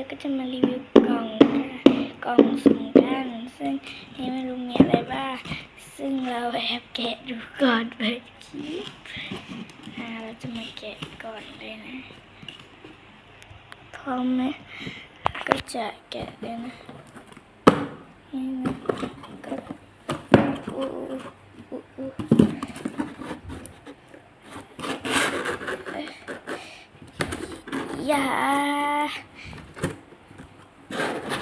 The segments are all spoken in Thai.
เลยก็จะมารีวิวกล่องกล่องสุ่มกันซึ่งนี่ไม่รู้มีอะไรบ้างซึ่งเราแอบแกะดูก่อนไปคลิปอ่าเราจะมาแกะก่อนเลยนะพร้อมไหมก็จะแกะเลยนะนี่นะก็อู้อู้อู้อย่า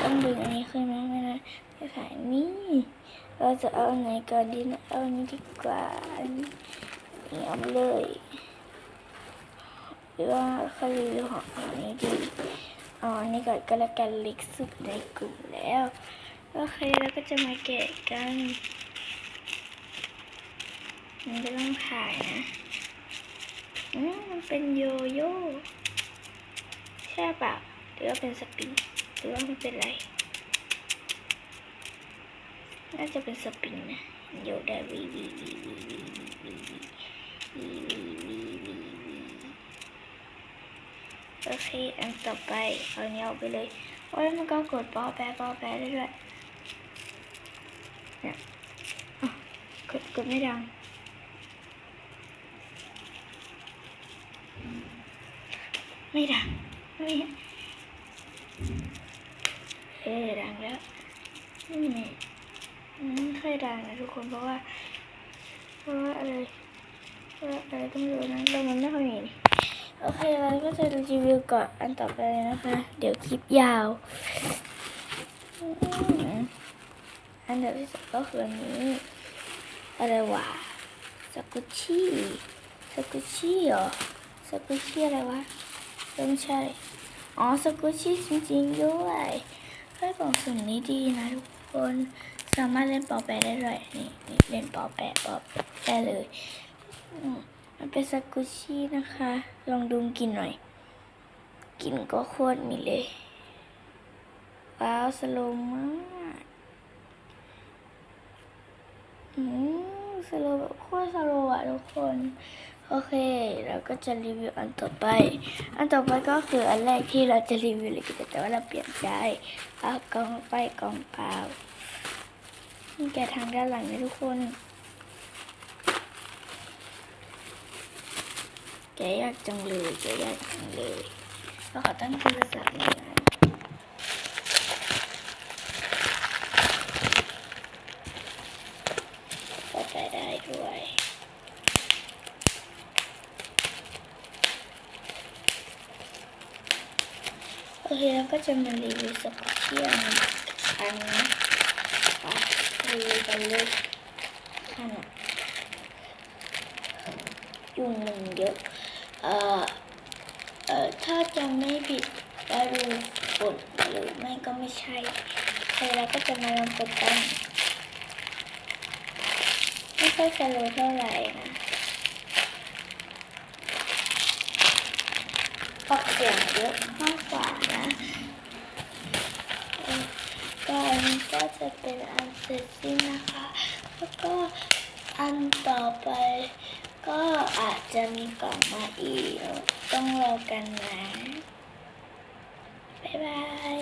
ต้องดึงอันนี้ขึ้นมาไม่ได้ไม่ถ่ายนี่เราจะเอาไหนก่อนดีนะเอาอันนี้ดีกว่าอันนี้เอาเลยหรือว่าเขารีของอันนี้ดีอ๋ออันนี้ก่อนก็แล้วกันเล็กสุดในกลุ่มแล้วโอเคแล้วก็จะมาแกะกันมันจะต้องถ่ายนะอืมมันเป็นโยโย่ใช่ปล่าหรือว่าเป็นสปริง หรือว่าไม่เป็นไร น่าจะเป็นสปริงนะโยดาวีวีวีวีวีวีวีวีวีวีวีวีโอเคอันต่อไปเอาเนี้ยออกไปเลยโอ้ยมันก็กดปอแปะปอแปะได้ด้วยเนี่ยกดกดไม่ดังไม่ดังไม่ ออดังแล้วนี่อืมไม่ค่อยดังนะทุกคนเพราะว่า เพราะว่าอะไรเพราะว่าอะไรก็ไม่รู้นะเรามันไม่ค่อยมีนี่โอเคเราก็จะรีวิวก่อนอันต่อไปเลยนะคะ เดี๋ยวคลิปยาว อันเดียวที่สุดก็คืออันนี้อะไรวะสกุชี่สกุชี่เหรอสกุชี่อะไรวะไม่ใช่ อ๋อสกุชี่จริงๆด้วย เฮ้ยกล่องสิ่งนี้ดีนะทุกคนสามารถเล่นปอแปะได้เลยนี่นี่เล่นปอแปะปอแปะได้เลยอืมมันเป็นสกุชชี่นะคะ ลองดูกินหน่อยกลิ่นก็โคตรมีเลย ว้าว สโลมาก อืม สโลว์แบบโคตรสโลว์อะทุกคน โอเค เราก็จะรีวิวอันต่อไป อันต่อไปก็คืออันแรกที่เราจะรีวิวเลยแต่ว่าเราเปลี่ยนใจเอากล่องไปกล่องเปล่านี่แกทางด้านหลังนะทุกคน แกยากจังเลยแกยากจังเลยเราขอตั้งชื่อภาษาหน่อยนะก็ ใช้ได้ด้วยโอเคแล้วก็จะมารีวิวสกุชชี่อันอันนี้อะรีวิวกันเลยขนาดยุงมันเยอะเอ่อเอ่อถ้าจำไม่ผิดก็ดูฝนหรือไม่ก็ไม่ใช่โอเคแล้วก็จะมาลองกดกันไม่ ค่อยสโลเท่าไหร่นะออกเสียงเยอะมากกว่านะก็อันนี้ก็จะเป็นอันเสร็จสิ้นนะคะ แล้วก็อันต่อไปก็อาจจะมีกล่องมาอีก ต้องรอกันนะ บ๊ายบาย